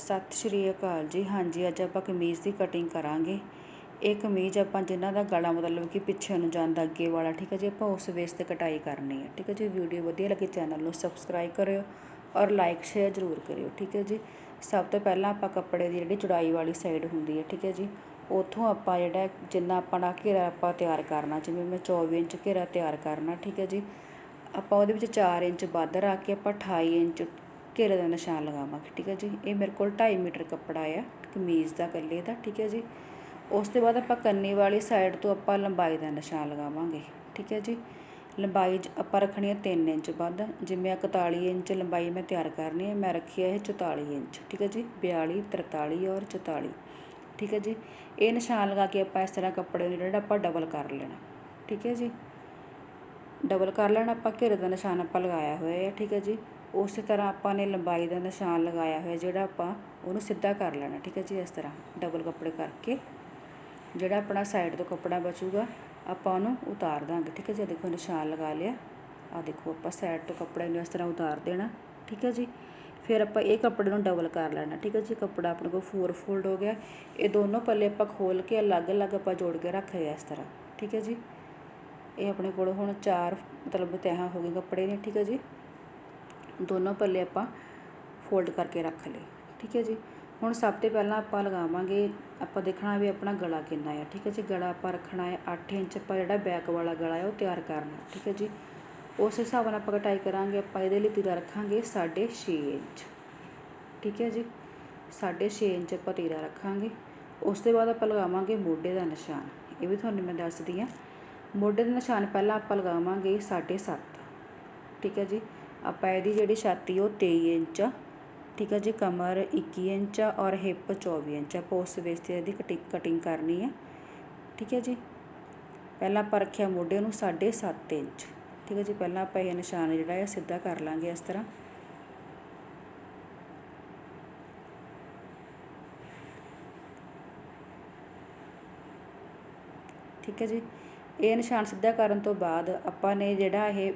ਸਤਿ ਸ਼੍ਰੀ ਅਕਾਲ ਜੀ। ਹਾਂਜੀ, ਅੱਜ ਆਪਾਂ ਕਮੀਜ਼ ਦੀ ਕਟਿੰਗ ਕਰਾਂਗੇ। ਇਹ ਕਮੀਜ਼ ਆਪਾਂ ਜਿਨ੍ਹਾਂ ਦਾ ਗਲਾ ਮਤਲਬ ਕਿ ਪਿੱਛੇ ਨੂੰ ਜਾਂਦਾ ਅੱਗੇ ਵਾਲਾ, ਠੀਕ ਹੈ ਜੀ? ਆਪਾਂ ਉਸ ਵੇਸ ਤੇ ਕਟਾਈ ਕਰਨੀ ਹੈ, ਠੀਕ ਹੈ ਜੀ? ਵੀਡੀਓ ਵਧੀਆ ਲੱਗੀ ਚੈਨਲ ਨੂੰ ਸਬਸਕ੍ਰਾਈਬ ਕਰਿਓ ਔਰ ਲਾਈਕ ਸ਼ੇਅਰ ਜ਼ਰੂਰ ਕਰਿਓ, ਠੀਕ ਹੈ ਜੀ? ਸਭ ਤੋਂ ਪਹਿਲਾਂ ਆਪਾਂ ਕੱਪੜੇ ਦੀ ਜਿਹੜੀ ਚੜਾਈ ਵਾਲੀ ਸਾਈਡ ਹੁੰਦੀ ਹੈ, ਠੀਕ ਹੈ ਜੀ? ਉੱਥੋਂ ਆਪਾਂ ਜਿਹੜਾ ਜਿੰਨਾ ਆਪਣਾ ਘੇਰਾ ਆਪਾਂ ਤਿਆਰ ਕਰਨਾ, ਜਿਵੇਂ ਮੈਂ 24 ਇੰਚ ਘੇਰਾ ਤਿਆਰ ਕਰਨਾ, ਠੀਕ ਹੈ ਜੀ? ਆਪਾਂ ਉਹਦੇ ਵਿੱਚ 4 ਇੰਚ ਵੱਧ ਰੱਖ ਕੇ ਆਪਾਂ 28 ਇੰਚ ਘੇਰੇ ਦਾ ਨਿਸ਼ਾਨ ਲਗਾਵਾਂਗੇ, ਠੀਕ ਹੈ ਜੀ? ਇਹ ਮੇਰੇ ਕੋਲ 2.5 ਮੀਟਰ ਕੱਪੜਾ ਆ, ਕਮੀਜ਼ ਦਾ ਇਕੱਲੇ ਦਾ, ਠੀਕ ਹੈ ਜੀ? ਉਸ ਤੋਂ ਬਾਅਦ ਆਪਾਂ ਕੰਨੀ ਵਾਲੀ ਸਾਈਡ ਤੋਂ ਆਪਾਂ ਲੰਬਾਈ ਦਾ ਨਿਸ਼ਾਨ ਲਗਾਵਾਂਗੇ, ਠੀਕ ਹੈ ਜੀ? ਲੰਬਾਈ ਆਪਾਂ ਰੱਖਣੀ ਹੈ 3 ਇੰਚ ਵੱਧ, ਜਿਵੇਂ ਆਹ 41 ਇੰਚ ਲੰਬਾਈ ਮੈਂ ਤਿਆਰ ਕਰਨੀ ਹੈ, ਮੈਂ ਰੱਖੀ ਹੈ ਇਹ 44 ਇੰਚ, ਠੀਕ ਹੈ ਜੀ? 42 43 ਔਰ 44 ਠੀਕ ਹੈ ਜੀ? ਇਹ ਨਿਸ਼ਾਨ ਲਗਾ ਕੇ ਆਪਾਂ ਇਸ ਤਰ੍ਹਾਂ ਕੱਪੜੇ ਨੂੰ ਜਿਹੜਾ ਆਪਾਂ ਡਬਲ ਕਰ ਲੈਣਾ, ਠੀਕ ਹੈ ਜੀ? ਡਬਲ ਕਰ ਲੈਣਾ, ਆਪਾਂ ਘੇਰੇ ਦਾ ਨਿਸ਼ਾਨ ਆਪਾਂ ਲਗਾਇਆ ਹੋਇਆ ਹੈ ਠੀਕ ਹੈ ਜੀ? ਉਸੇ ਤਰ੍ਹਾਂ ਆਪਾਂ ਨੇ ਲੰਬਾਈ ਦਾ ਨਿਸ਼ਾਨ ਲਗਾਇਆ ਹੋਇਆ, ਜਿਹੜਾ ਆਪਾਂ ਉਹਨੂੰ ਸਿੱਧਾ ਕਰ ਲੈਣਾ, ਠੀਕ ਹੈ ਜੀ, ਇਸ ਤਰ੍ਹਾਂ ਡਬਲ ਕੱਪੜੇ ਕਰਕੇ। ਜਿਹੜਾ ਆਪਣਾ ਸਾਈਡ ਤੋਂ ਕੱਪੜਾ ਬਚੂਗਾ, ਆਪਾਂ ਉਹਨੂੰ ਉਤਾਰ ਦਾਂਗੇ, ਠੀਕ ਹੈ ਜੀ ਦੇਖੋ ਨਿਸ਼ਾਨ ਲਗਾ ਲਿਆ। ਆ ਦੇਖੋ ਆਪਾਂ ਸਾਈਡ ਤੋਂ ਕੱਪੜੇ ਨੂੰ ਇਸ ਤਰ੍ਹਾਂ ਉਤਾਰ ਦੇਣਾ, ਠੀਕ ਹੈ ਜੀ। ਫਿਰ ਆਪਾਂ ਇਹ ਕੱਪੜੇ ਨੂੰ ਡਬਲ ਕਰ ਲੈਣਾ, ਠੀਕ ਹੈ ਜੀ, ਕੱਪੜਾ ਆਪਣੇ ਕੋਲ ਫੋਰ ਫੋਲਡ ਹੋ ਗਿਆ। ਇਹ ਦੋਨੋਂ ਪੱਲੇ ਆਪਾਂ ਖੋਲ ਕੇ ਅਲੱਗ-ਅਲੱਗ ਆਪਾਂ ਜੋੜ ਕੇ ਰੱਖ ਲਿਆ ਇਸ ਤਰ੍ਹਾਂ, ਠੀਕ ਹੈ ਜੀ। ਇਹ ਆਪਣੇ ਕੋਲ ਹੁਣ ਚਾਰ, ਮਤਲਬ ਤਹਾਂ ਹੋ ਗਏ ਕੱਪੜੇ ਨੇ, ਠੀਕ ਹੈ ਜੀ। ਦੋਨੋਂ ਪੱਲੇ ਆਪਾਂ ਫੋਲਡ ਕਰਕੇ ਰੱਖ ਲਏ। ਠੀਕ ਹੈ ਜੀ? ਹੁਣ ਸਭ ਤੋਂ ਪਹਿਲਾਂ ਆਪਾਂ ਲਗਾਵਾਂਗੇ, ਆਪਾਂ ਦੇਖਣਾ ਵੀ ਆਪਣਾ ਗਲਾ ਕਿੰਨਾ ਹੈ ਠੀਕ ਹੈ ਜੀ? ਗਲਾ ਆਪਾਂ ਰੱਖਣਾ ਹੈ 8 ਇੰਚ, ਆਪਾਂ ਜਿਹੜਾ ਬੈਕ ਵਾਲਾ ਗਲਾ ਹੈ ਉਹ ਤਿਆਰ ਕਰਨਾ ਠੀਕ ਹੈ ਜੀ? ਉਸ ਹਿਸਾਬ ਨਾਲ ਆਪਾਂ ਕਟਾਈ ਕਰਾਂਗੇ, ਆਪਾਂ ਇਹਦੇ ਲਈ ਤੀਰਾ ਰੱਖਾਂਗੇ 6.5 ਇੰਚ। ਠੀਕ ਹੈ ਜੀ? 6.5 ਇੰਚ ਆਪਾਂ ਤੀਰਾ ਰੱਖਾਂਗੇ। ਉਸ ਤੋਂ ਬਾਅਦ ਆਪਾਂ ਲਗਾਵਾਂਗੇ ਮੋਢੇ ਦਾ ਨਿਸ਼ਾਨ। ਇਹ ਵੀ ਤੁਹਾਨੂੰ ਮੈਂ ਦੱਸਦੀ ਹਾਂ। ਮੋਢੇ ਦਾ ਨਿਸ਼ਾਨ ਪਹਿਲਾਂ ਆਪਾਂ ਲਗਾਵਾਂਗੇ 7.5 ਠੀਕ ਹੈ ਜੀ? ਆਪਾਂ ਇਹਦੀ ਜਿਹੜੀ ਛਾਤੀ ਉਹ 23 ਇੰਚ ਆ। ਠੀਕ ਹੈ ਜੀ, ਕਮਰ 21 ਇੰਚ ਆ ਔਰ ਹਿੱਪ 24 ਇੰਚ ਆ। ਉਸ ਵੇਸ ਤੇ ਇਹਦੀ ਕਟਿੰਗ ਕਟਿੰਗ ਕਰਨੀ ਹੈ ਠੀਕ ਹੈ ਜੀ। ਪਹਿਲਾਂ ਆਪਾਂ ਰੱਖਿਆ ਮੋਢੇ ਨੂੰ 7.5 ਇੰਚ। ਠੀਕ ਹੈ ਜੀ, ਪਹਿਲਾਂ ਆਪਾਂ ਇਹ ਨਿਸ਼ਾਨ ਜਿਹੜਾ ਹੈ ਸਿੱਧਾ ਕਰ ਲਾਂਗੇ ਇਸ ਤਰ੍ਹਾਂ। ਠੀਕ ਹੈ ਜੀ। ਇਹ ਨਿਸ਼ਾਨ ਸਿੱਧਾ ਕਰਨ ਤੋਂ ਬਾਅਦ ਆਪਾਂ ਨੇ ਜਿਹੜਾ ਇਹ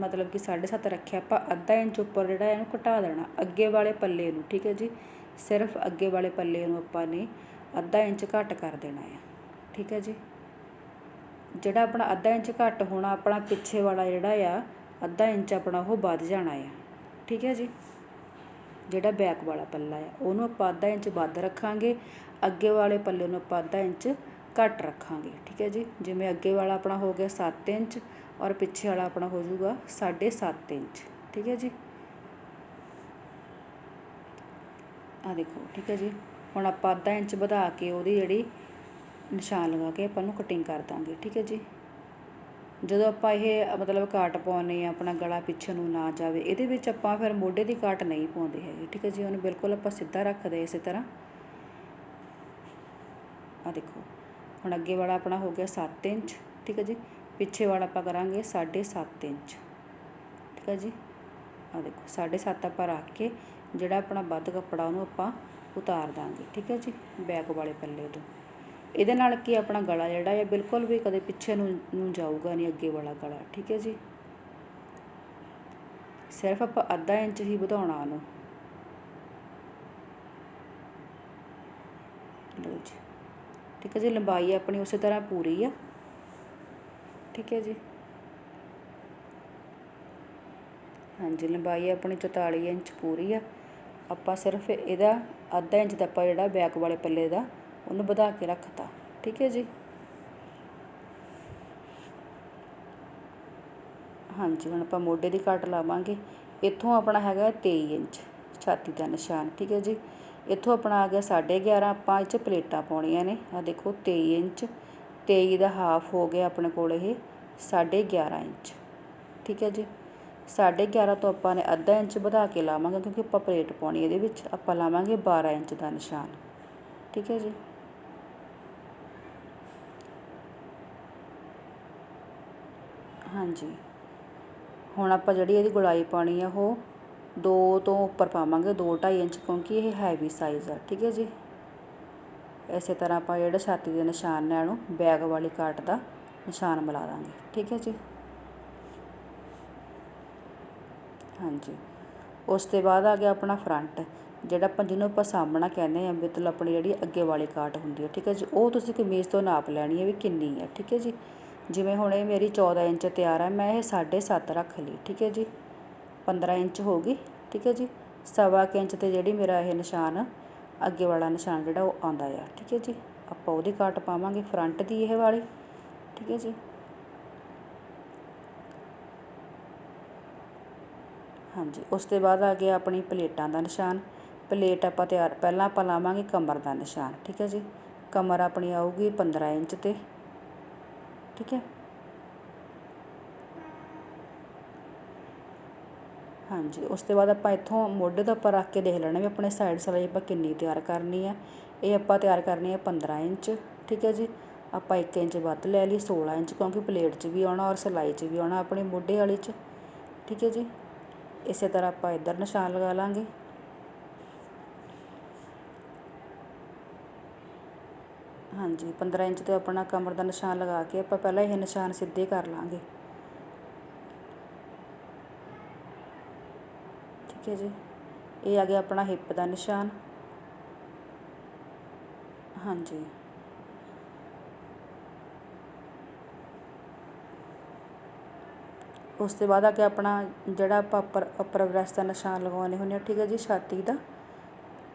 ਮਤਲਬ ਕਿ 7.5 ਰੱਖਿਆ, ਆਪਾਂ ਅੱਧਾ ਇੰਚ ਉੱਪਰ ਜਿਹੜਾ ਇਹਨੂੰ ਘਟਾ ਦੇਣਾ, ਅੱਗੇ ਵਾਲੇ ਪੱਲੇ ਨੂੰ, ਠੀਕ ਹੈ ਜੀ? ਸਿਰਫ ਅੱਗੇ ਵਾਲੇ ਪੱਲੇ ਨੂੰ ਆਪਾਂ ਨੇ ਅੱਧਾ ਇੰਚ ਘੱਟ ਕਰ ਦੇਣਾ ਹੈ ਠੀਕ ਹੈ ਜੀ? ਜਿਹੜਾ ਆਪਣਾ ਅੱਧਾ ਇੰਚ ਘੱਟ ਹੋਣਾ, ਆਪਣਾ ਪਿੱਛੇ ਵਾਲਾ ਜਿਹੜਾ ਆ, ਅੱਧਾ ਇੰਚ ਆਪਣਾ ਉਹ ਵੱਧ ਜਾਣਾ ਆ, ਠੀਕ ਹੈ ਜੀ? ਜਿਹੜਾ ਬੈਕ ਵਾਲਾ ਪੱਲਾ ਆ, ਉਹਨੂੰ ਆਪਾਂ ਅੱਧਾ ਇੰਚ ਵੱਧ ਰੱਖਾਂਗੇ, ਅੱਗੇ ਵਾਲੇ ਪੱਲੇ ਨੂੰ ਆਪਾਂ ਅੱਧਾ ਇੰਚ ਘੱਟ ਰੱਖਾਂਗੇ, ਠੀਕ ਹੈ ਜੀ? ਜਿਵੇਂ ਅੱਗੇ ਵਾਲਾ ਆਪਣਾ ਹੋ ਗਿਆ 7 ਇੰਚ ਔਰ ਪਿੱਛੇ ਵਾਲਾ ਆਪਣਾ ਹੋ ਜਾਊਗਾ 7.5 ਇੰਚ। ਠੀਕ ਹੈ ਜੀ? ਆ ਦੇਖੋ, ਠੀਕ ਹੈ ਜੀ? ਹੁਣ ਆਪਾਂ ਅੱਧਾ ਇੰਚ ਵਧਾ ਕੇ ਉਹਦੀ ਜਿਹੜੀ ਨਿਸ਼ਾਨ ਲਗਾ ਕੇ ਆਪਾਂ ਨੂੰ ਕਟਿੰਗ ਕਰ ਦਾਂਗੇ। ਠੀਕ ਹੈ ਜੀ? ਜਦੋਂ ਆਪਾਂ ਇਹ, ਮਤਲਬ ਕਾਟ ਪਾਉਨੇ ਆ ਆਪਣਾ ਗਲਾ ਪਿੱਛੇ ਨੂੰ ਨਾ ਜਾਵੇ, ਇਹਦੇ ਵਿੱਚ ਆਪਾਂ ਫਿਰ ਮੋਢੇ ਦੀ ਕਾਟ ਨਹੀਂ ਪਾਉਂਦੇ ਹੈਗੇ। ਠੀਕ ਹੈ ਜੀ? ਉਹਨੂੰ ਬਿਲਕੁਲ ਆਪਾਂ ਸਿੱਧਾ ਰੱਖਦੇ ਇਸੇ ਤਰ੍ਹਾਂ। ਆ ਦੇਖੋ, ਹੁਣ ਅੱਗੇ ਵਾਲਾ ਆਪਣਾ ਹੋ ਗਿਆ 7 ਇੰਚ। ਠੀਕ ਹੈ ਜੀ? ਪਿੱਛੇ ਵਾਲਾ ਆਪਾਂ ਕਰਾਂਗੇ 7.5 ਇੰਚ। ਠੀਕ ਹੈ ਜੀ? ਆ ਦੇਖੋ 7.5 ਆਪਾਂ ਰੱਖ ਕੇ ਜਿਹੜਾ ਆਪਣਾ ਵੱਧ ਕੱਪੜਾ ਉਹਨੂੰ ਆਪਾਂ ਉਤਾਰ ਦਾਂਗੇ। ਠੀਕ ਹੈ ਜੀ? ਬੈਕ ਵਾਲੇ ਪੱਲੇ ਤੋਂ। ਇਹਦੇ ਨਾਲ ਕੀ ਆਪਣਾ ਗਲਾ ਜਿਹੜਾ ਹੈ ਬਿਲਕੁਲ ਵੀ ਕਦੇ ਪਿੱਛੇ ਨੂੰ ਨੂੰ ਜਾਊਗਾ ਨਹੀਂ, ਅੱਗੇ ਵਾਲਾ ਗਲਾ। ਠੀਕ ਹੈ ਜੀ? ਸਿਰਫ ਆਪਾਂ ਅੱਧਾ ਇੰਚ ਹੀ ਵਧਾਉਣਾ ਉਹਨੂੰ। ਲਓ ਜੀ। ਠੀਕ ਹੈ ਜੀ? ਲੰਬਾਈ ਆਪਣੀ ਉਸੇ ਤਰ੍ਹਾਂ ਪੂਰੀ ਆ। ਠੀਕ ਹੈ ਜੀ। ਹਾਂਜੀ, ਲੰਬਾਈ ਆਪਣੀ 44 ਇੰਚ ਪੂਰੀ ਆ। ਆਪਾਂ ਸਿਰਫ ਇਹਦਾ ਅੱਧਾ ਇੰਚ ਦਾ ਆਪਾਂ ਜਿਹੜਾ ਬੈਕ ਵਾਲੇ ਪੱਲੇ ਦਾ, ਉਹਨੂੰ ਵਧਾ ਕੇ ਰੱਖਤਾ। ਠੀਕ ਹੈ ਜੀ। ਹਾਂਜੀ, ਹੁਣ ਆਪਾਂ ਮੋਢੇ ਦੀ ਕੱਟ ਲਾਵਾਂਗੇ। ਇੱਥੋਂ ਆਪਣਾ ਹੈਗਾ 23 ਇੰਚ ਛਾਤੀ ਦਾ ਨਿਸ਼ਾਨ। ਠੀਕ ਹੈ ਜੀ। ਇੱਥੋਂ ਆਪਣਾ ਆ ਗਿਆ 11.5 ਆਪਾਂ ਇਹ 'ਚ ਪਲੇਟਾਂ ਪਾਉਣੀਆਂ ਨੇ। ਆ ਦੇਖੋ 23 ਇੰਚ ਤੇਈ ਦਾ ਹਾਫ ਹੋ ਗਿਆ ਆਪਣੇ ਕੋਲ ਇਹ 11.5 ਇੰਚ। ਠੀਕ ਹੈ ਜੀ? 11.5 ਤੋਂ ਆਪਾਂ ਨੇ ਅੱਧਾ ਇੰਚ ਵਧਾ ਕੇ ਲਾਵਾਂਗੇ ਕਿਉਂਕਿ ਆਪਾਂ ਪਲੇਟ ਪਾਉਣੀ ਇਹਦੇ ਵਿੱਚ। ਆਪਾਂ ਲਾਵਾਂਗੇ 12 ਇੰਚ ਦਾ ਨਿਸ਼ਾਨ। ਠੀਕ ਹੈ ਜੀ? ਹਾਂਜੀ। ਹੁਣ ਆਪਾਂ ਜਿਹੜੀ ਇਹਦੀ ਗੁਲਾਈ ਪਾਣੀ ਆ ਉਹ ਦੋ ਤੋਂ ਉੱਪਰ ਪਾਵਾਂਗੇ, ਦੋ ਢਾਈ ਇੰਚ ਕਿਉਂਕਿ ਇਹ ਹੈਵੀ ਸਾਈਜ਼ ਆ। ਠੀਕ ਹੈ ਜੀ? ਇਸੇ ਤਰ੍ਹਾਂ ਆਪਾਂ ਜਿਹੜਾ ਛਾਤੀ ਦੇ ਨਿਸ਼ਾਨ ਨੇ ਨੂੰ ਬੈਗ ਵਾਲੀ ਕਾਟ ਦਾ ਨਿਸ਼ਾਨ ਮਿਲਾ ਦਾਂਗੇ। ਠੀਕ ਹੈ ਜੀ? ਹਾਂਜੀ। ਉਸ ਤੋਂ ਬਾਅਦ ਆ ਗਿਆ ਆਪਣਾ ਫਰੰਟ ਜਿਹੜਾ ਆਪਾਂ ਜਿਹਨੂੰ ਆਪਾਂ ਸਾਹਮਣਾ ਕਹਿੰਦੇ ਆ ਮਤਲਬ ਆਪਣੀ ਜਿਹੜੀ ਅੱਗੇ ਵਾਲੀ ਕਾਟ ਹੁੰਦੀ ਹੈ। ਠੀਕ ਹੈ ਜੀ? ਉਹ ਤੁਸੀਂ ਕਮੀਜ਼ ਤੋਂ ਨਾਪ ਲੈਣੀ ਹੈ ਵੀ ਕਿੰਨੀ ਹੈ। ਠੀਕ ਹੈ ਜੀ? ਜਿਵੇਂ ਹੁਣ ਇਹ ਮੇਰੀ 14 ਇੰਚ ਤਿਆਰ ਹੈ, ਮੈਂ ਇਹ 7.5 ਰੱਖ ਲਈ। ਠੀਕ ਹੈ ਜੀ? 15 ਇੰਚ ਹੋ ਗਈ। ਠੀਕ ਹੈ ਜੀ? ਸਵਾ ਕੁ ਇੰਚ ਤੇ ਜਿਹੜੀ ਮੇਰਾ ਇਹ ਨਿਸ਼ਾਨ ਅੱਗੇ ਵਾਲਾ ਨਿਸ਼ਾਨ ਜਿਹੜਾ ਉਹ ਆਉਂਦਾ ਆ। ਠੀਕ ਹੈ ਜੀ? ਆਪਾਂ ਉਹਦੀ ਕਾਟ ਪਾਵਾਂਗੇ ਫਰੰਟ ਦੀ ਇਹ ਵਾਲੀ। ਠੀਕ ਹੈ ਜੀ? ਹਾਂਜੀ, ਉਸ ਤੋਂ ਬਾਅਦ ਆ ਗਿਆ ਆਪਣੀ ਪਲੇਟਾਂ ਦਾ ਨਿਸ਼ਾਨ। ਪਲੇਟ ਆਪਾਂ ਤਿਆਰ, ਪਹਿਲਾਂ ਆਪਾਂ ਲਾਵਾਂਗੇ ਕਮਰ ਦਾ ਨਿਸ਼ਾਨ। ਠੀਕ ਹੈ ਜੀ? ਕਮਰ ਆਪਣੀ ਆਊਗੀ 15 ਇੰਚ ਤੇ। ਠੀਕ ਹੈ? ਹਾਂਜੀ, ਉਸ ਤੋਂ ਬਾਅਦ ਆਪਾਂ ਇੱਥੋਂ ਮੋਢੇ ਦੇ ਉੱਪਰ ਰੱਖ ਕੇ ਦੇਖ ਲੈਣਾ ਵੀ ਆਪਣੇ ਸਾਈਡ ਸਿਲਾਈ ਆਪਾਂ ਕਿੰਨੀ ਤਿਆਰ ਕਰਨੀ ਹੈ ਇਹ ਆਪਾਂ ਤਿਆਰ ਕਰਨੀ ਹੈ 15 ਇੰਚ, ਠੀਕ ਹੈ ਜੀ? ਆਪਾਂ 1 ਇੰਚ ਵੱਧ ਲੈ ਲਈ 16 ਇੰਚ, ਕਿਉਂਕਿ ਪਲੇਟ 'ਚ ਵੀ ਆਉਣਾ ਔਰ ਸਿਲਾਈ 'ਚ ਵੀ ਆਉਣਾ ਆਪਣੇ ਮੋਢੇ ਵਾਲੀ 'ਚ, ਠੀਕ ਹੈ ਜੀ? ਇਸੇ ਤਰ੍ਹਾਂ ਆਪਾਂ ਇੱਧਰ ਨਿਸ਼ਾਨ ਲਗਾ ਲਾਂਗੇ। ਹਾਂਜੀ 15 ਇੰਚ ਤੇ ਆਪਣਾ ਕਮਰ ਦਾ ਨਿਸ਼ਾਨ ਲਗਾ ਕੇ ਆਪਾਂ ਪਹਿਲਾਂ ਇਹ ਨਿਸ਼ਾਨ ਸਿੱਧੇ ਕਰ ਲਾਂਗੇ। ਠੀਕ ਹੈ ਜੀ। ਇਹ ਆ ਗਿਆ ਆਪਣਾ ਹਿੱਪ ਦਾ ਨਿਸ਼ਾਨ। ਹਾਂਜੀ। ਉਸ ਤੋਂ ਬਾਅਦ ਆ ਕੇ ਆਪਣਾ ਜਿਹੜਾ ਆਪਾਂ ਉੱਪਰ ਉੱਪਰ ਬ੍ਰੈਸ ਦਾ ਨਿਸ਼ਾਨ ਲਗਾਉਣੇ ਹੁੰਦੇ ਆ, ਠੀਕ ਹੈ ਜੀ, ਛਾਤੀ ਦਾ।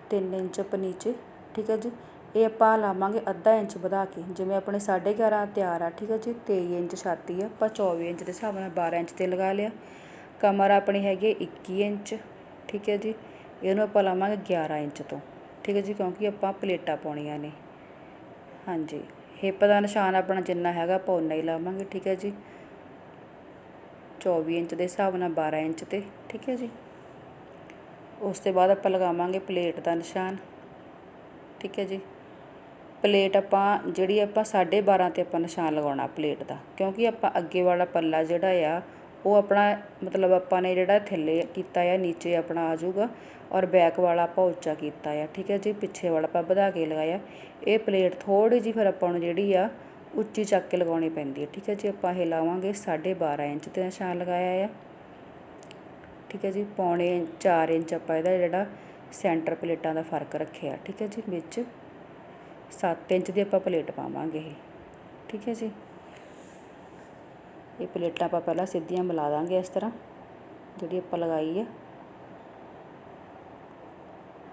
3 ਇੰਚ ਉੱਪਰ ਨੀਚੇ, ਠੀਕ ਹੈ ਜੀ। ਇਹ ਆਪਾਂ ਲਾਵਾਂਗੇ ਅੱਧਾ ਇੰਚ ਵਧਾ ਕੇ, ਜਿਵੇਂ ਆਪਣੇ 11.5 ਤਿਆਰ ਆ, ਠੀਕ ਹੈ ਜੀ। 23 ਇੰਚ ਛਾਤੀ ਆ, ਆਪਾਂ 24 ਇੰਚ ਦੇ ਹਿਸਾਬ ਨਾਲ 12 ਇੰਚ ਤੇ ਲਗਾ ਲਿਆ। ਕਮਰ ਆਪਣੀ ਹੈਗੀ 21 ਇੰਚ। ਠੀਕ ਹੈ ਜੀ, ਇਹਨੂੰ ਆਪਾਂ ਲਾਵਾਂਗੇ 11 ਇੰਚ ਤੋਂ, ਠੀਕ ਹੈ ਜੀ, ਕਿਉਂਕਿ ਆਪਾਂ ਪਲੇਟਾਂ ਪਾਉਣੀਆਂ ਨੇ। ਹਾਂਜੀ, ਹਿੱਪ ਦਾ ਨਿਸ਼ਾਨ ਆਪਣਾ ਜਿੰਨਾ ਹੈਗਾ ਆਪਾਂ ਉਨਾ ਹੀ ਲਾਵਾਂਗੇ, ਠੀਕ ਹੈ ਜੀ। 24 ਇੰਚ ਦੇ ਹਿਸਾਬ ਨਾਲ 12 ਇੰਚ ਤੇ, ਠੀਕ ਹੈ ਜੀ। ਉਸ ਤੋਂ ਬਾਅਦ ਆਪਾਂ ਲਗਾਵਾਂਗੇ ਪਲੇਟ ਦਾ ਨਿਸ਼ਾਨ, ਠੀਕ ਹੈ ਜੀ। ਪਲੇਟ ਆਪਾਂ, ਜਿਹੜੀ ਆਪਾਂ 12.5 ਤੇ ਆਪਾਂ ਨਿਸ਼ਾਨ ਲਗਾਉਣਾ ਪਲੇਟ ਦਾ, ਕਿਉਂਕਿ ਆਪਾਂ ਅੱਗੇ ਵਾਲਾ ਪੱਲਾ ਜਿਹੜਾ ਆ ਉਹ ਆਪਣਾ, ਮਤਲਬ ਆਪਾਂ ਨੇ ਜਿਹੜਾ ਥੱਲੇ ਕੀਤਾ ਆ, ਨੀਚੇ ਆਪਣਾ ਆ ਜਾਊਗਾ ਔਰ ਬੈਕ ਵਾਲਾ ਆਪਾਂ ਉੱਚਾ ਕੀਤਾ ਆ, ਠੀਕ ਹੈ ਜੀ? ਪਿੱਛੇ ਵਾਲਾ ਆਪਾਂ ਵਧਾ ਕੇ ਲਗਾਇਆ। ਇਹ ਪਲੇਟ ਥੋੜ੍ਹੀ ਜਿਹੀ ਫਿਰ ਆਪਾਂ ਨੂੰ ਜਿਹੜੀ ਆ, ਉੱਚੀ ਚੱਕ ਕੇ ਲਗਾਉਣੀ ਪੈਂਦੀ ਹੈ, ਠੀਕ ਹੈ ਜੀ? ਆਪਾਂ ਇਹ ਲਾਵਾਂਗੇ 12.5 ਇੰਚ ਤੇ ਨਿਸ਼ਾਨ ਲਗਾਇਆ ਆ। ਠੀਕ ਹੈ ਜੀ? ਪੌਣੇ 4 ਇੰਚ ਆਪਾਂ ਇਹਦਾ ਜਿਹੜਾ ਸੈਂਟਰ ਪਲੇਟਾਂ ਦਾ ਫ਼ਰਕ ਰੱਖਿਆ, ਠੀਕ ਹੈ ਜੀ? ਵਿੱਚ 7 ਇੰਚ ਦੀ ਆਪਾਂ ਪਲੇਟ ਪਾਵਾਂਗੇ ਇਹ, ਠੀਕ ਹੈ ਜੀ? ਇਹ ਪਲੇਟਾਂ ਆਪਾਂ ਪਹਿਲਾਂ ਸਿੱਧੀਆਂ ਮਿਲਾ ਦਾਂਗੇ ਇਸ ਤਰ੍ਹਾਂ, ਜਿਹੜੀ ਆਪਾਂ ਲਗਾਈ ਹੈ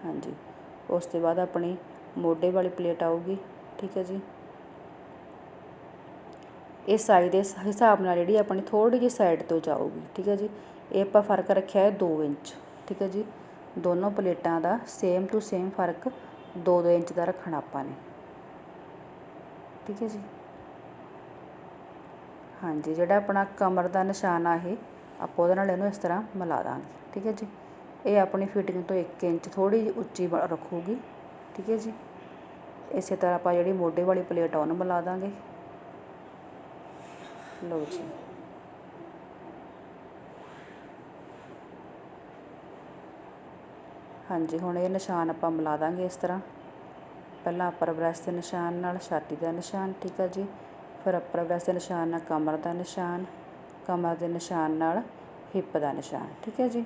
ਹਾਂਜੀ, ਉਸ ਤੋਂ ਬਾਅਦ ਆਪਣੀ ਮੋਢੇ ਵਾਲੀ ਪਲੇਟ ਆਊਗੀ, ਠੀਕ ਹੈ ਜੀ। ਇਹ ਸਾਈਜ਼ ਦੇ ਹਿਸਾਬ ਨਾਲ ਜਿਹੜੀ ਆਪਣੀ ਥੋੜੀ ਜਿਹੀ ਸਾਈਡ ਤੋਂ ਜਾਊਗੀ, ਠੀਕ ਹੈ ਜੀ। ਇਹ ਆਪਾਂ ਫ਼ਰਕ ਰੱਖਿਆ ਹੈ 2 ਇੰਚ, ਠੀਕ ਹੈ ਜੀ। ਦੋਨੋਂ ਪਲੇਟਾਂ ਦਾ ਸੇਮ ਟੂ ਸੇਮ ਫ਼ਰਕ 2-2 ਇੰਚ ਦਾ ਰੱਖਣਾ ਆਪਾਂ ਨੇ, ਠੀਕ ਹੈ ਜੀ। ਹਾਂਜੀ, ਜਿਹੜਾ ਆਪਣਾ ਕਮਰ ਦਾ ਨਿਸ਼ਾਨ ਆ ਇਹ, ਆਪਾਂ ਉਹਦੇ ਨਾਲ ਇਹਨੂੰ ਇਸ ਤਰ੍ਹਾਂ ਮਿਲਾ ਦਾਂਗੇ, ਠੀਕ ਹੈ ਜੀ? ਇਹ ਆਪਣੀ ਫਿਟਿੰਗ ਤੋਂ 1 ਇੰਚ ਥੋੜੀ ਜਿਹੀ ਉੱਚੀ ਰੱਖੂਗੀ, ਠੀਕ ਹੈ ਜੀ? ਇਸੇ ਤਰ੍ਹਾਂ ਆਪਾਂ ਜਿਹੜੀ ਮੋਢੇ ਵਾਲੀ ਪਲੇਟ ਆ ਉਹਨੂੰ ਮਿਲਾ ਦਾਂਗੇ। ਲਓ ਜੀ। ਹਾਂਜੀ, ਹੁਣ ਇਹ ਨਿਸ਼ਾਨ ਆਪਾਂ ਮਿਲਾ ਦਾਂਗੇ ਇਸ ਤਰ੍ਹਾਂ। ਪਹਿਲਾਂ ਅੱਪਰ ਬ੍ਰੈਸਟ ਦੇ ਨਿਸ਼ਾਨ ਨਾਲ, ਛਾਤੀ ਦਾ ਨਿਸ਼ਾਨ, ਠੀਕ ਹੈ ਜੀ? ਫਿਰ ਅੱਪਰ ਬ੍ਰੈਸਟ ਦੇ ਨਿਸ਼ਾਨ ਨਾਲ ਕਮਰ ਦਾ ਨਿਸ਼ਾਨ, ਕਮਰ ਦੇ ਨਿਸ਼ਾਨ ਨਾਲ ਹਿੱਪ ਦਾ ਨਿਸ਼ਾਨ, ਠੀਕ ਹੈ ਜੀ?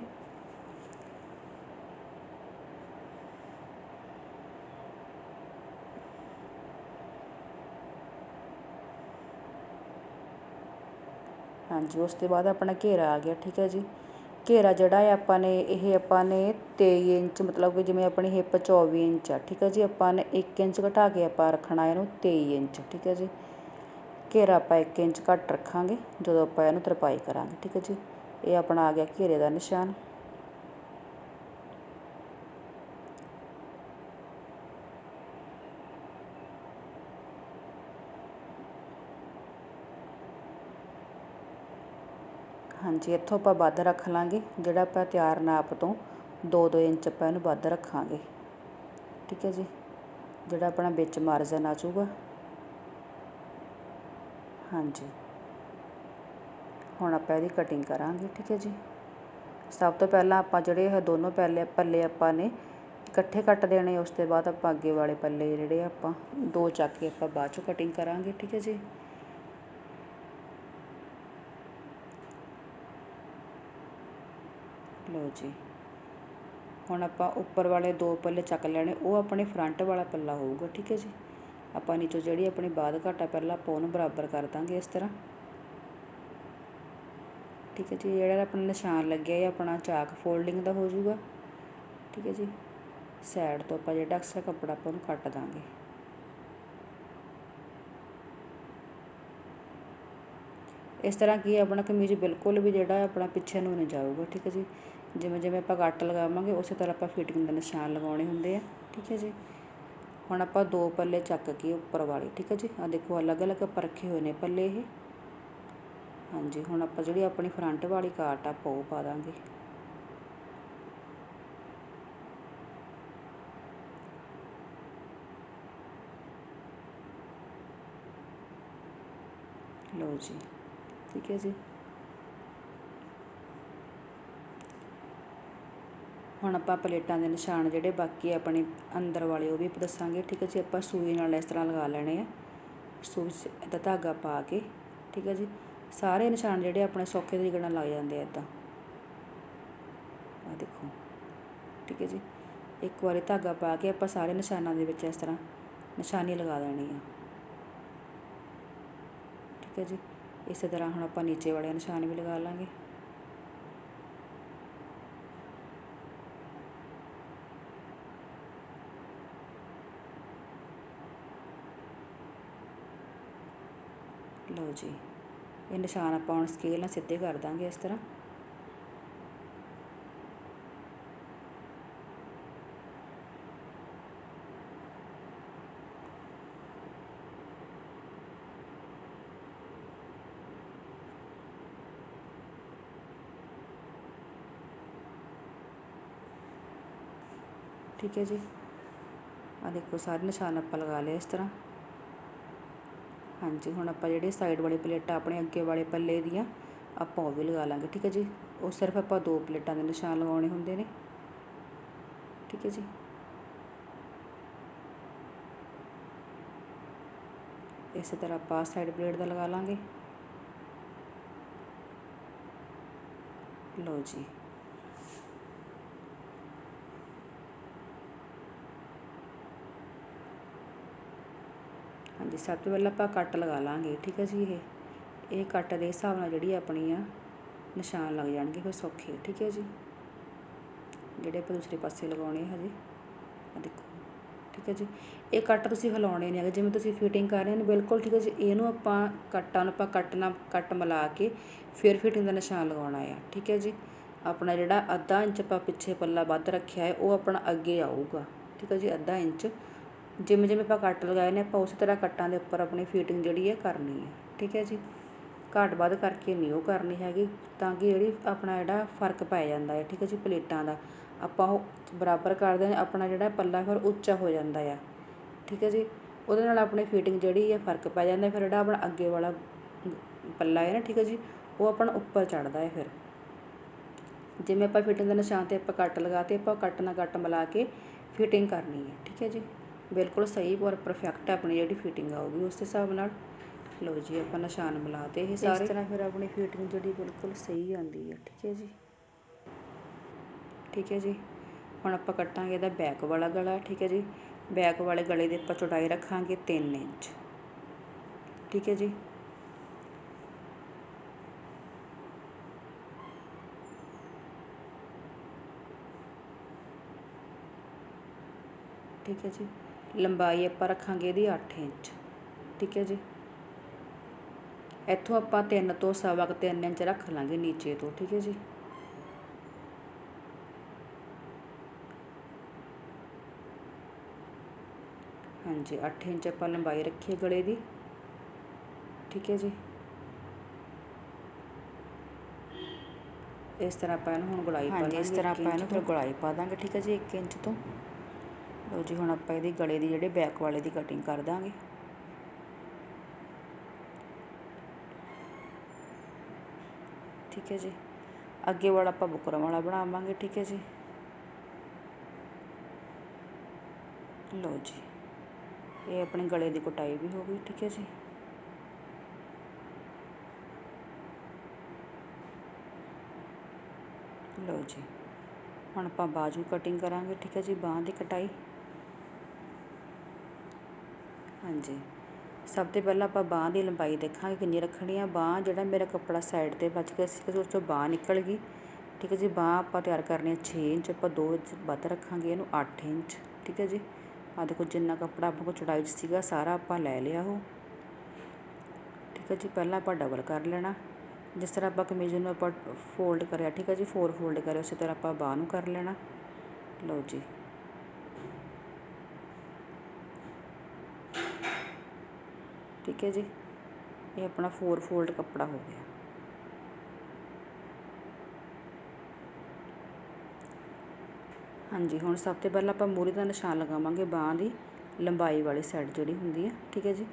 ਹਾਂਜੀ, ਉਸ ਤੋਂ ਬਾਅਦ ਆਪਣਾ ਘੇਰਾ ਆ ਗਿਆ, ਠੀਕ ਹੈ ਜੀ? ਘੇਰਾ ਜਿਹੜਾ ਹੈ ਆਪਾਂ ਨੇ, ਇਹ ਆਪਾਂ ਨੇ 23 ਇੰਚ, ਮਤਲਬ ਕਿ ਜਿਵੇਂ ਆਪਣੀ ਹਿੱਪ 24 ਇੰਚ ਆ, ਠੀਕ ਹੈ ਜੀ? ਆਪਾਂ ਨੇ 1 ਇੰਚ ਘਟਾ ਕੇ ਆਪਾਂ ਰੱਖਣਾ ਇਹਨੂੰ 23 ਇੰਚ, ਠੀਕ ਹੈ ਜੀ? ਘੇਰਾ ਆਪਾਂ 1 ਇੰਚ ਘੱਟ ਰੱਖਾਂਗੇ, ਜਦੋਂ ਆਪਾਂ ਇਹਨੂੰ ਤਰਪਾਈ ਕਰਾਂਗੇ, ਠੀਕ ਹੈ ਜੀ? ਇਹ ਆਪਣਾ ਆ ਗਿਆ ਘੇਰੇ ਦਾ ਨਿਸ਼ਾਨ। ਹਾਂਜੀ, ਇੱਥੋਂ ਆਪਾਂ ਵੱਧ ਰੱਖ ਲਾਂਗੇ, ਜਿਹੜਾ ਆਪਾਂ ਤਿਆਰ ਨਾਪ ਤੋਂ 2-2 ਇੰਚ ਆਪਾਂ ਇਹਨੂੰ ਵੱਧ ਰੱਖਾਂਗੇ। ਠੀਕ ਹੈ ਜੀ? ਜਿਹੜਾ ਆਪਣਾ ਵਿੱਚ ਮਾਰਜਨ ਆ ਜਾਊਗਾ ਹਾਂਜੀ। ਹੁਣ ਆਪਾਂ ਇਹਦੀ ਕਟਿੰਗ ਕਰਾਂਗੇ, ਠੀਕ ਹੈ ਜੀ। ਸਭ ਤੋਂ ਪਹਿਲਾਂ ਆਪਾਂ ਜਿਹੜੇ ਇਹ ਦੋਨੋਂ ਪਹਿਲੇ ਪੱਲੇ ਆਪਾਂ ਨੇ ਇਕੱਠੇ ਕੱਟ ਦੇਣੇ, ਉਸ ਤੋਂ ਬਾਅਦ ਆਪਾਂ ਅੱਗੇ ਵਾਲੇ ਪੱਲੇ ਜਿਹੜੇ ਆਪਾਂ ਦੋ ਚੱਕ ਕੇ ਆਪਾਂ ਬਾਅਦ ਚੋਂ ਕਟਿੰਗ ਕਰਾਂਗੇ, ਠੀਕ ਹੈ ਜੀ। ਲਓ ਜੀ। ਹੁਣ ਆਪਾਂ ਉੱਪਰ ਵਾਲੇ ਦੋ ਪੱਲੇ ਚੱਕ ਲੈਣੇ, ਉਹ ਆਪਣੇ ਫਰੰਟ ਵਾਲਾ ਪੱਲਾ ਹੋਊਗਾ, ਠੀਕ ਹੈ ਜੀ। ਆਪਾਂ ਨੀਚੋਂ ਜਿਹੜੀ ਆਪਣੀ ਬਾਦ ਘਾਟਾ ਪਹਿਲਾਂ ਆਪਾਂ ਉਹਨੂੰ ਬਰਾਬਰ ਕਰ ਦਾਂਗੇ ਇਸ ਤਰ੍ਹਾਂ। ਠੀਕ ਹੈ ਜੀ ਜਿਹੜਾ ਆਪਣਾ ਨਿਸ਼ਾਨ ਲੱਗਿਆ, ਇਹ ਆਪਣਾ ਚਾਕ ਫੋਲਡਿੰਗ ਦਾ ਹੋ ਜਾਊਗਾ। ਠੀਕ ਹੈ ਜੀ ਸਾਈਡ ਤੋਂ ਆਪਾਂ ਜਿਹੜਾ ਐਕਸਟਰਾ ਕੱਪੜਾ ਆਪਾਂ ਉਹਨੂੰ ਕੱਟ ਦਾਂਗੇ। ਇਸ ਤਰ੍ਹਾਂ ਕੀ ਆਪਣਾ ਕਮੀਜ਼ ਬਿਲਕੁਲ ਵੀ ਜਿਹੜਾ ਆਪਣਾ ਪਿੱਛੇ ਨੂੰ ਨਹੀਂ ਜਾਊਗਾ, ਠੀਕ ਹੈ ਜੀ। ਜਿਵੇਂ ਜਿਵੇਂ ਆਪਾਂ ਕੱਟ ਲਗਾਵਾਂਗੇ, ਉਸੇ ਤਰ੍ਹਾਂ ਆਪਾਂ ਫਿਟਿੰਗ ਦਾ ਨਿਸ਼ਾਨ ਲਗਾਉਣੇ ਹੁੰਦੇ ਆ। ਠੀਕ ਹੈ ਜੀ। ਹੁਣ ਆਪਾਂ ਦੋ ਪੱਲੇ ਚੱਕ ਕੇ ਉੱਪਰ ਵਾਲੇ, ਠੀਕ ਹੈ ਜੀ? ਆ ਦੇਖੋ, ਅਲੱਗ-ਅਲੱਗ ਆਪਾਂ ਰੱਖੇ ਹੋਏ ਨੇ ਪੱਲੇ ਇਹ। ਹਾਂਜੀ, ਹੁਣ ਆਪਾਂ ਜਿਹੜੀ ਆਪਣੀ ਫਰੰਟ ਵਾਲੀ ਕਾਟ ਆ ਉਹ ਪਾ ਦਾਂਗੇ। ਲਓ ਜੀ, ਠੀਕ ਹੈ ਜੀ? ਹੁਣ ਆਪਾਂ ਪਲੇਟਾਂ ਦੇ ਨਿਸ਼ਾਨ ਜਿਹੜੇ ਬਾਕੀ ਆਪਣੇ ਅੰਦਰ ਵਾਲੇ, ਉਹ ਵੀ ਦੱਸਾਂਗੇ। ਠੀਕ ਹੈ ਜੀ, ਆਪਾਂ ਸੂਈ ਨਾਲ ਇਸ ਤਰ੍ਹਾਂ ਲਗਾ ਲੈਣੇ ਆ। ਸੂਈ 'ਚ ਦਾ ਧਾਗਾ ਪਾ ਕੇ, ਠੀਕ ਹੈ ਜੀ। ਸਾਰੇ ਨਿਸ਼ਾਨ ਜਿਹੜੇ ਆਪਣੇ ਸੌਖੇ ਤਰੀਕੇ ਨਾਲ ਲੱਗ ਜਾਂਦੇ ਆ ਇਦਾਂ ਆ ਦੇਖੋ, ਠੀਕ ਹੈ ਜੀ। ਇੱਕ ਵਾਰੀ ਧਾਗਾ ਪਾ ਕੇ ਆਪਾਂ ਸਾਰੇ ਨਿਸ਼ਾਨਾਂ ਦੇ ਵਿੱਚ ਇਸ ਤਰ੍ਹਾਂ ਨਿਸ਼ਾਨੀ ਲਗਾ ਦੇਣੀ ਆ। ਠੀਕ ਹੈ ਜੀ। ਇਸੇ ਤਰ੍ਹਾਂ ਹੁਣ ਆਪਾਂ ਨੀਚੇ ਵਾਲੇ ਨਿਸ਼ਾਨ ਵੀ ਲਗਾ ਲਾਂਗੇ। ਲਓ ਜੀ, ਇਹ ਨਿਸ਼ਾਨ ਆਪਾਂ ਹੁਣ ਸਕੇਲ ਨਾਲ ਸਿੱਧੇ ਕਰ ਦਾਂਗੇ ਇਸ ਤਰ੍ਹਾਂ। ਠੀਕ ਹੈ ਜੀ। ਆ ਦੇਖੋ, ਸਾਰੇ ਨਿਸ਼ਾਨ ਆਪਾਂ ਲਗਾ ਲਏ ਇਸ ਤਰ੍ਹਾਂ। ਹਾਂਜੀ, ਹੁਣ ਆਪਾਂ ਜਿਹੜੇ ਸਾਈਡ ਵਾਲੀ ਪਲੇਟਾਂ ਆਪਣੇ ਅੱਗੇ ਵਾਲੇ ਪੱਲੇ ਦੀਆਂ, ਆਪਾਂ ਉਹ ਵੀ ਲਗਾ ਲਾਂਗੇ, ਠੀਕ ਹੈ ਜੀ? ਉਹ ਸਿਰਫ ਆਪਾਂ ਦੋ ਪਲੇਟਾਂ ਦੇ ਨਿਸ਼ਾਨ ਲਗਾਉਣੇ ਹੁੰਦੇ ਨੇ। ਠੀਕ ਹੈ ਜੀ? ਇਸੇ ਤਰ੍ਹਾਂ ਆਪਾਂ ਸਾਈਡ ਪਲੇਟ ਦਾ ਲਗਾ ਲਾਂਗੇ। ਲਓ ਜੀ। ਹਾਂਜੀ ਸਭ ਤੋਂ ਪਹਿਲਾਂ ਆਪਾਂ ਕੱਟ ਲਗਾ ਲਾਂਗੇ, ਠੀਕ ਹੈ ਜੀ ਇਹ? ਇਹ ਕੱਟ ਦੇ ਹਿਸਾਬ ਨਾਲ ਜਿਹੜੀ ਆਪਣੀ ਆ ਨਿਸ਼ਾਨ ਲੱਗ ਜਾਣਗੇ ਫਿਰ ਸੌਖੇ, ਠੀਕ ਹੈ ਜੀ? ਜਿਹੜੇ ਆਪਾਂ ਦੂਸਰੇ ਪਾਸੇ ਲਗਾਉਣੇ ਹਜੇ ਆ ਦੇਖੋ, ਠੀਕ ਹੈ ਜੀ? ਇਹ ਕੱਟ ਤੁਸੀਂ ਹਿਲਾਉਣੇ ਨਹੀਂ ਹੈਗੇ, ਜਿਵੇਂ ਤੁਸੀਂ ਫਿਟਿੰਗ ਕਰ ਰਹੇ ਨੇ ਬਿਲਕੁਲ ਠੀਕ ਹੈ ਜੀ, ਇਹਨੂੰ ਆਪਾਂ ਕੱਟਾਂ ਨੂੰ ਆਪਾਂ ਕੱਟ ਨਾਲ ਕੱਟ ਮਿਲਾ ਕੇ ਫਿਰ ਫਿਟਿੰਗ ਦਾ ਨਿਸ਼ਾਨ ਲਗਾਉਣਾ ਆ, ਠੀਕ ਹੈ ਜੀ? ਆਪਣਾ ਜਿਹੜਾ ਅੱਧਾ ਇੰਚ ਆਪਾਂ ਪਿੱਛੇ ਪੱਲਾ ਵੱਧ ਰੱਖਿਆ ਹੈ, ਉਹ ਆਪਣਾ ਅੱਗੇ ਆਊਗਾ, ਠੀਕ ਹੈ ਜੀ? ਅੱਧਾ ਇੰਚ ਜਿਵੇਂ ਜਿਵੇਂ ਆਪਾਂ ਕੱਟ ਲਗਾਏ ਨੇ, ਆਪਾਂ ਉਸੇ ਤਰ੍ਹਾਂ ਕੱਟਾਂ ਦੇ ਉੱਪਰ ਆਪਣੀ ਫਿਟਿੰਗ ਜਿਹੜੀ ਹੈ ਕਰਨੀ ਹੈ। ਠੀਕ ਹੈ ਜੀ? ਘੱਟ ਵੱਧ ਕਰਕੇ ਨਹੀਂ ਉਹ ਕਰਨੀ ਹੈਗੀ, ਤਾਂ ਕਿ ਜਿਹੜੀ ਆਪਣਾ ਜਿਹੜਾ ਫ਼ਰਕ ਪੈ ਜਾਂਦਾ ਹੈ। ਠੀਕ ਹੈ ਜੀ? ਪਲੇਟਾਂ ਦਾ ਆਪਾਂ ਉਹ ਬਰਾਬਰ ਕਰਦੇ ਨੇ ਆਪਣਾ ਜਿਹੜਾ ਪੱਲਾ ਫਿਰ ਉੱਚਾ ਹੋ ਜਾਂਦਾ ਆ। ਠੀਕ ਹੈ ਜੀ? ਉਹਦੇ ਨਾਲ ਆਪਣੀ ਫਿਟਿੰਗ ਜਿਹੜੀ ਹੈ ਫ਼ਰਕ ਪੈ ਜਾਂਦਾ ਫਿਰ ਜਿਹੜਾ ਆਪਣਾ ਅੱਗੇ ਵਾਲਾ ਪੱਲਾ ਹੈ ਨਾ, ਠੀਕ ਹੈ ਜੀ? ਉਹ ਆਪਣਾ ਉੱਪਰ ਚੜਦਾ ਹੈ ਫਿਰ। ਜਿਵੇਂ ਆਪਾਂ ਫਿਟਿੰਗ ਦੇ ਨਿਸ਼ਾਨ ਤੇ ਆਪਾਂ ਕੱਟ ਲਗਾਤੇ ਆਪਾਂ ਕੱਟ ਨਾਲ ਕੱਟ ਮਿਲਾ ਕੇ ਫਿਟਿੰਗ ਕਰਨੀ ਹੈ। ਠੀਕ ਹੈ ਜੀ? ਬਿਲਕੁਲ ਸਹੀ ਔਰ ਪਰਫੈਕਟ ਆਪਣੀ ਜਿਹੜੀ ਫਿਟਿੰਗ ਆਊਗੀ ਉਸ ਦੇ ਹਿਸਾਬ ਨਾਲ। ਲਓ ਜੀ ਆਪਾਂ ਨਿਸ਼ਾਨ ਮਿਲਾਤੇ ਇਹ ਸਾਰੇ। ਇਸ ਤਰ੍ਹਾਂ ਫਿਰ ਆਪਣੀ ਫਿਟਿੰਗ ਜਿਹੜੀ ਬਿਲਕੁਲ ਸਹੀ ਆਂਦੀ ਹੈ ਠੀਕ ਹੈ ਜੀ। ਠੀਕ ਹੈ ਜੀ ਹੁਣ ਆਪਾਂ ਕੱਟਾਂਗੇ ਇਹਦਾ ਬੈਕ ਵਾਲਾ ਗਲਾ ਠੀਕ ਹੈ ਜੀ। ਬੈਕ ਵਾਲੇ ਗਲੇ ਦੀ ਆਪਾਂ ਚੌੜਾਈ ਰੱਖਾਂਗੇ 3 ਇੰਚ। ਠੀਕ ਹੈ ਜੀ। ਠੀਕ ਹੈ ਜੀ। ਲੰਬਾਈ ਆਪਾਂ ਰੱਖਾਂਗੇ ਇਹਦੀ 8 ਇੰਚ ਠੀਕ ਹੈ ਜੀ। ਇੱਥੋਂ ਆਪਾਂ 3 ਤੋਂ ਸਵਾ ਕੁ 3 ਇੰਚ ਰੱਖ ਲਾਂਗੇ ਨੀਚੇ ਤੋਂ ਠੀਕ ਹੈ ਜੀ। ਹਾਂਜੀ 8 ਇੰਚ ਆਪਾਂ ਲੰਬਾਈ ਰੱਖੀ ਗਲੇ ਦੀ ਠੀਕ ਹੈ ਜੀ। ਇਸ ਤਰ੍ਹਾਂ ਆਪਾਂ ਇਹਨੂੰ ਹੁਣ ਗੁਲਾਈ ਪਾ ਦਾਂਗੇ ਇਸ ਤਰ੍ਹਾਂ ਆਪਾਂ ਇਹਨੂੰ ਫਿਰ ਗੁਲਾਈ ਪਾ ਦਾਂਗੇ ਠੀਕ ਹੈ ਜੀ 1 ਇੰਚ ਤੋਂ। ਲਓ ਜੀ, ਹੁਣ ਆਪਾਂ ਇਹਦੀ ਗਲੇ ਦੀ ਜਿਹੜੇ ਬੈਕ ਵਾਲੇ ਦੀ ਕਟਿੰਗ ਕਰ ਦਾਂਗੇ। ਠੀਕ ਹੈ ਜੀ। ਅੱਗੇ ਵਾਲਾ ਆਪਾਂ ਬੁਕਰਮ ਵਾਲਾ ਬਣਾਵਾਂਗੇ, ਠੀਕ ਹੈ ਜੀ। ਲਓ ਜੀ, ਇਹ ਆਪਣੇ ਗਲੇ ਦੀ ਕਟਾਈ ਵੀ ਹੋ ਗਈ, ਠੀਕ ਹੈ ਜੀ। ਲਓ ਜੀ, ਹੁਣ ਆਪਾਂ ਬਾਜੂ ਕਟਿੰਗ ਕਰਾਂਗੇ, ਠੀਕ ਹੈ ਜੀ, ਬਾਂਹ ਦੀ ਕਟਾਈ। ਹਾਂਜੀ। ਸਭ ਤੋਂ ਪਹਿਲਾਂ ਆਪਾਂ ਬਾਂਹ ਦੀ ਲੰਬਾਈ ਦੇਖਾਂਗੇ, ਕਿੰਨੀ ਰੱਖਣੀ ਆ। ਬਾਂਹ ਜਿਹੜਾ ਮੇਰਾ ਕੱਪੜਾ ਸਾਈਡ ਤੇ ਬਚ ਗਿਆ ਸੀ ਉਸ ਚੋਂ ਬਾਂਹ ਨਿਕਲ ਗਈ। ਠੀਕ ਹੈ ਜੀ, ਬਾਂਹ ਆਪਾਂ ਤਿਆਰ ਕਰਨੀ ਹੈ 6 ਇੰਚ, ਆਪਾਂ 2 ਇੰਚ ਵੱਧ ਰੱਖਾਂਗੇ ਇਹਨੂੰ 8 ਇੰਚ। ਠੀਕ ਹੈ ਜੀ ਆ ਦੇਖੋ ਜਿੰਨਾ ਕੱਪੜਾ ਆਪਾਂ ਕੋਲ ਚੌੜਾਈ 'ਚ ਸੀਗਾ, ਸਾਰਾ ਆਪਾਂ ਲੈ ਲਿਆ ਉਹ। ਠੀਕ ਹੈ ਜੀ, ਪਹਿਲਾਂ ਆਪਾਂ ਡਬਲ ਕਰ ਲੈਣਾ। ਜਿਸ ਤਰ੍ਹਾਂ ਆਪਾਂ ਕਮੀਜ਼ ਨੂੰ ਆਪਾਂ ਫੋਲਡ ਕਰਿਆ, ਠੀਕ ਹੈ ਜੀ ਫੋਰ ਫੋਲਡ ਕਰਿਆ, ਉਸੇ ਤਰ੍ਹਾਂ ਆਪਾਂ ਬਾਂਹ ਨੂੰ ਕਰ ਲੈਣਾ। ਲਓ ਜੀ। ਠੀਕ ਹੈ ਜੀ। ਇਹ ਆਪਣਾ ਫੋਰ ਫੋਲਡ ਕੱਪੜਾ ਹੋ ਗਿਆ। ਹਾਂਜੀ, ਹੁਣ ਸਭ ਤੋਂ ਪਹਿਲਾਂ ਆਪਾਂ ਮੂਰੀ ਦਾ ਨਿਸ਼ਾਨ ਲਗਾਵਾਂਗੇ ਬਾਂਹ ਦੀ ਲੰਬਾਈ ਵਾਲੀ ਸਾਈਡ ਜਿਹੜੀ ਹੁੰਦੀ ਹੈ, ਠੀਕ ਹੈ ਜੀ।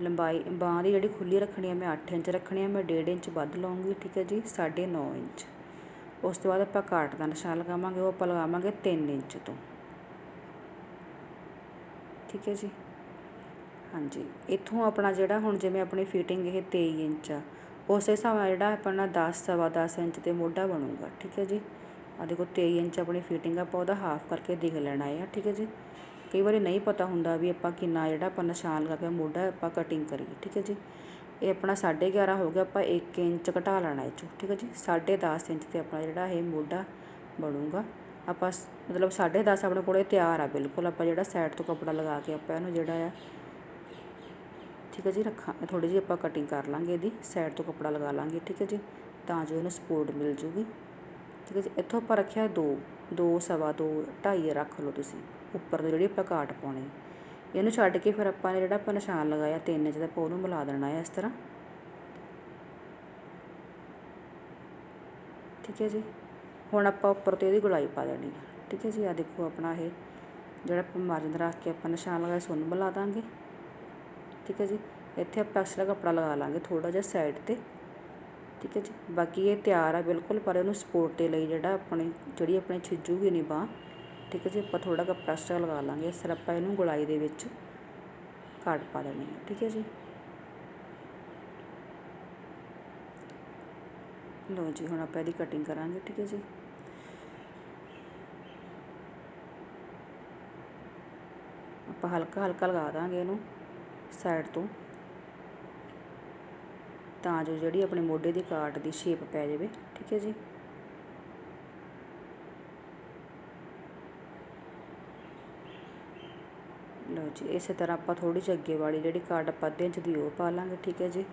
ਲੰਬਾਈ, ਬਾਂਹ ਦੀ ਜਿਹੜੀ ਖੁੱਲੀ ਰੱਖਣੀ ਹੈ, ਮੈਂ 8 ਇੰਚ ਰੱਖਣੀ ਹੈ, ਮੈਂ 1.5 ਇੰਚ ਵੱਧ ਲਾਉਂਗੀ, ਠੀਕ ਹੈ ਜੀ 9.5 ਇੰਚ। ਉਸ ਤੋਂ ਬਾਅਦ ਆਪਾਂ ਕਾਟ ਦਾ ਨਿਸ਼ਾਨ ਲਗਾਵਾਂਗੇ, ਉਹ ਆਪਾਂ ਲਗਾਵਾਂਗੇ 3 ਇੰਚ ਤੋਂ। ਠੀਕ ਹੈ ਜੀ। ਹਾਂਜੀ। ਇੱਥੋਂ ਆਪਣਾ ਜਿਹੜਾ ਹੁਣ ਜਿਵੇਂ ਆਪਣੀ ਫਿਟਿੰਗ ਇਹ ਤੇਈ ਇੰਚ ਆ, ਉਸੇ ਹਿਸਾਬ ਨਾਲ ਜਿਹੜਾ ਆਪਣਾ ਦਸ ਸਵਾ ਦਸ ਇੰਚ ਤੇ ਮੋਢਾ ਬਣੂਗਾ, ਠੀਕ ਹੈ ਜੀ। ਆ ਦੇਖੋ ਤੇਈ ਇੰਚ ਆਪਣੀ ਫਿਟਿੰਗ ਆਪਾਂ ਉਹਦਾ ਹਾਫ ਕਰਕੇ ਦੇਖ ਲੈਣਾ ਆ, ਠੀਕ ਹੈ ਜੀ। ਕਈ ਵਾਰੀ ਨਹੀਂ ਪਤਾ ਹੁੰਦਾ ਵੀ ਆਪਾਂ ਕਿੰਨਾ ਜਿਹੜਾ ਆਪਾਂ ਨਿਸ਼ਾਨ ਲਗਾ ਕੇ ਮੋਢਾ ਆਪਾਂ ਕਟਿੰਗ ਕਰੀਏ, ਠੀਕ ਹੈ ਜੀ। ਇਹ ਆਪਣਾ 11.5 ਹੋ ਗਿਆ, ਆਪਾਂ 1 ਇੰਚ ਘਟਾ ਲੈਣਾ ਇਹ ਚੋਂ, ਠੀਕ ਹੈ ਜੀ। 10.5 ਇੰਚ ਤੇ ਆਪਣਾ ਜਿਹੜਾ ਇਹ ਮੋਢਾ ਬਣੂਗਾ। ਆਪਾਂ ਮਤਲਬ 10.5 ਆਪਣੇ ਕੋਲੇ ਤਿਆਰ ਆ, ਬਿਲਕੁਲ ਆਪਾਂ ਜਿਹੜਾ ਸਾਈਡ ਤੋਂ ਕੱਪੜਾ ਲਗਾ ਕੇ ਆਪਾਂ ਇਹਨੂੰ ਜਿਹੜਾ ਆ ਠੀਕ ਹੈ ਜੀ, ਰੱਖਾਂ, ਥੋੜ੍ਹੀ ਜਿਹੀ ਆਪਾਂ ਕਟਿੰਗ ਕਰ ਲਾਂਗੇ ਇਹਦੀ ਸਾਈਡ ਤੋਂ ਕੱਪੜਾ ਲਗਾ ਲਾਂਗੇ, ਠੀਕ ਹੈ ਜੀ, ਤਾਂ ਜੋ ਇਹਨੂੰ ਸਪੋਰਟ ਮਿਲ ਜੂਗੀ। ਠੀਕ ਹੈ ਜੀ, ਇੱਥੋਂ ਆਪਾਂ ਰੱਖਿਆ 2 2 ਸਵਾ ਦੋ, ਢਾਈ ਰੱਖ ਲਓ ਤੁਸੀਂ, ਉੱਪਰ ਤੋਂ ਜਿਹੜੀ ਆਪਾਂ ਕਾਟ ਪਾਉਣੀ। ਇਹਨੂੰ ਛੱਡ ਕੇ ਫਿਰ ਆਪਾਂ ਨੇ ਜਿਹੜਾ ਆਪਾਂ ਨਿਸ਼ਾਨ ਲਗਾਇਆ, ਤਿੰਨ ਇੰਚ ਦਾ ਆਪਾਂ ਉਹਨੂੰ ਮਿਲਾ ਦੇਣਾ ਹੈ ਇਸ ਤਰ੍ਹਾਂ। ਠੀਕ ਹੈ ਜੀ, ਹੁਣ ਆਪਾਂ ਉੱਪਰ ਤੇ ਇਹਦੀ ਗੁਲਾਈ ਪਾ ਦੇਣੀ ਹੈ। ਠੀਕ ਹੈ ਜੀ ਆ ਦੇਖੋ ਆਪਣਾ ਇਹ, ਜਿਹੜਾ ਆਪਾਂ ਮਾਰਜਨ ਰੱਖ ਕੇ ਆਪਾਂ ਨਿਸ਼ਾਨ ਲਗਾਇਆ, ਸੋਨੂੰ ਮਿਲਾ ਦਾਂਗੇ। ਠੀਕ ਹੈ ਜੀ? ਇੱਥੇ ਆਪਾਂ ਐਕਸਟਰਾ ਕੱਪੜਾ ਲਗਾ ਲਾਂਗੇ ਥੋੜਾ ਜਿਹਾ ਸਾਈਡ ਤੇ। ਠੀਕ ਹੈ ਜੀ? ਬਾਕੀ ਇਹ ਤਿਆਰ ਆ ਬਿਲਕੁਲ, ਪਰ ਇਹਨੂੰ ਸਪੋਰਟ ਦੇ ਲਈ ਜਿਹੜਾ ਆਪਣੇ, ਜਿਹੜੀ ਆਪਣੇ ਛਿੱਜੂਗੀ ਨਹੀਂ ਬਾਂਹ। ਠੀਕ ਹੈ ਜੀ? ਆਪਾਂ ਥੋੜਾ ਕੱਪੜਾ ਐਕਸਟਰਾ ਲਗਾ ਲਾਂਗੇ। ਇਸ ਤਰ੍ਹਾਂ ਆਪਾਂ ਇਹਨੂੰ ਗੁਲਾਈ ਦੇ ਵਿੱਚ ਕਾਟ ਪਾ ਦੇਣੀ ਹੈ ਠੀਕ ਹੈ ਜੀ? ਲਓ ਜੀ, ਹੁਣ ਆਪਾਂ ਇਹਦੀ ਕਟਿੰਗ ਕਰਾਂਗੇ। ਠੀਕ ਹੈ ਜੀ? ਆਪਾਂ ਹਲਕਾ ਹਲਕਾ ਲਗਾ ਦਾਂਗੇ ਇਹਨੂੰ। ਸਾਈਡ ਤੋਂ। ਤਾਂ ਜੋ ਜਿਹੜੀ ਆਪਣੇ ਮੋਢੇ ਦੀ ਕਾਟ ਦੀ ਸ਼ੇਪ ਪੈ ਜਾਵੇ, ਠੀਕ ਹੈ ਜੀ। ਲਓ ਜੀ, ਇਸੇ ਤਰ੍ਹਾਂ ਆਪਾਂ ਥੋੜੀ ਜਿਹੀ ਅੱਗੇ ਵਾਲੀ ਜਿਹੜੀ ਕਾਟ ਆਪਾਂ ਅੱਧੇ ਇੰਚ ਦੀ ਉਹ ਪਾ ਲਾਂਗੇ, ਠੀਕ ਹੈ ਜੀ।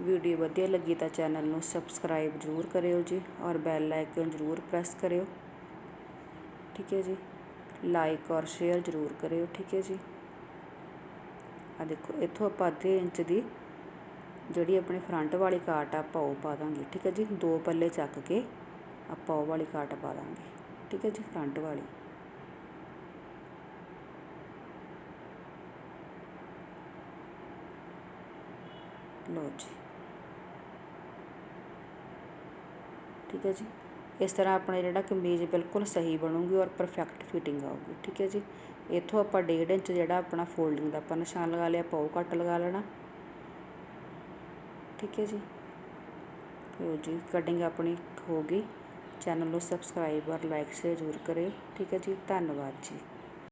ਵੀਡੀਓ ਵਧੀਆ ਲੱਗੀ ਤਾਂ ਚੈਨਲ ਨੂੰ ਸਬਸਕ੍ਰਾਈਬ ਜ਼ਰੂਰ ਕਰਿਓ ਜੀ ਔਰ ਬੈਲ ਆਈਕਨ ਜ਼ਰੂਰ ਪ੍ਰੈਸ ਕਰਿਓ। ਠੀਕ ਹੈ ਜੀ। ਲਾਈਕ ਔਰ ਸ਼ੇਅਰ ਜ਼ਰੂਰ ਕਰਿਓ, ਠੀਕ ਹੈ ਜੀ। ਆ ਦੇਖੋ, ਇੱਥੋਂ ਆਪਾਂ ਅੱਧੇ ਇੰਚ ਦੀ ਜਿਹੜੀ ਆਪਣੀ ਫਰੰਟ ਵਾਲੀ ਕਾਟ ਆ, ਆਪਾਂ ਉਹ ਪਾ ਦਾਂਗੇ, ਠੀਕ ਹੈ ਜੀ? ਦੋ ਪੱਲੇ ਚੱਕ ਕੇ ਆਪਾਂ ਉਹ ਵਾਲੀ ਕਾਟ ਪਾ ਦਾਂਗੇ, ਠੀਕ ਹੈ ਜੀ? ਫਰੰਟ ਵਾਲੀ। ਲੋ ਜੀ। ਠੀਕ ਹੈ ਜੀ? ਇਸ ਤਰ੍ਹਾਂ ਆਪਣੇ ਜਿਹੜਾ ਕਮੀਜ਼ ਬਿਲਕੁਲ ਸਹੀ ਬਣੂਗੀ ਔਰ ਪਰਫੈਕਟ ਫਿਟਿੰਗ ਆਊਗੀ, ਠੀਕ ਹੈ ਜੀ? ਇੱਥੋਂ ਆਪਾਂ ਡੇਢ ਇੰਚ ਜਿਹੜਾ ਆਪਣਾ ਫੋਲਡਿੰਗ ਦਾ ਆਪਾਂ ਨਿਸ਼ਾਨ ਲਗਾ ਲਿਆ, ਆਪਾਂ ਕੱਟ ਲਗਾ ਲੈਣਾ। ਠੀਕ ਹੈ ਜੀ? ਲੋ ਜੀ ਕਟਿੰਗ ਆਪਣੀ ਹੋ ਗਈ। ਚੈਨਲ ਨੂੰ ਸਬਸਕ੍ਰਾਈਬ ਔਰ ਲਾਈਕ ਸ਼ੇਅਰ ਜ਼ਰੂਰ ਕਰਿਓ। ਠੀਕ ਹੈ ਜੀ? ਧੰਨਵਾਦ ਜੀ।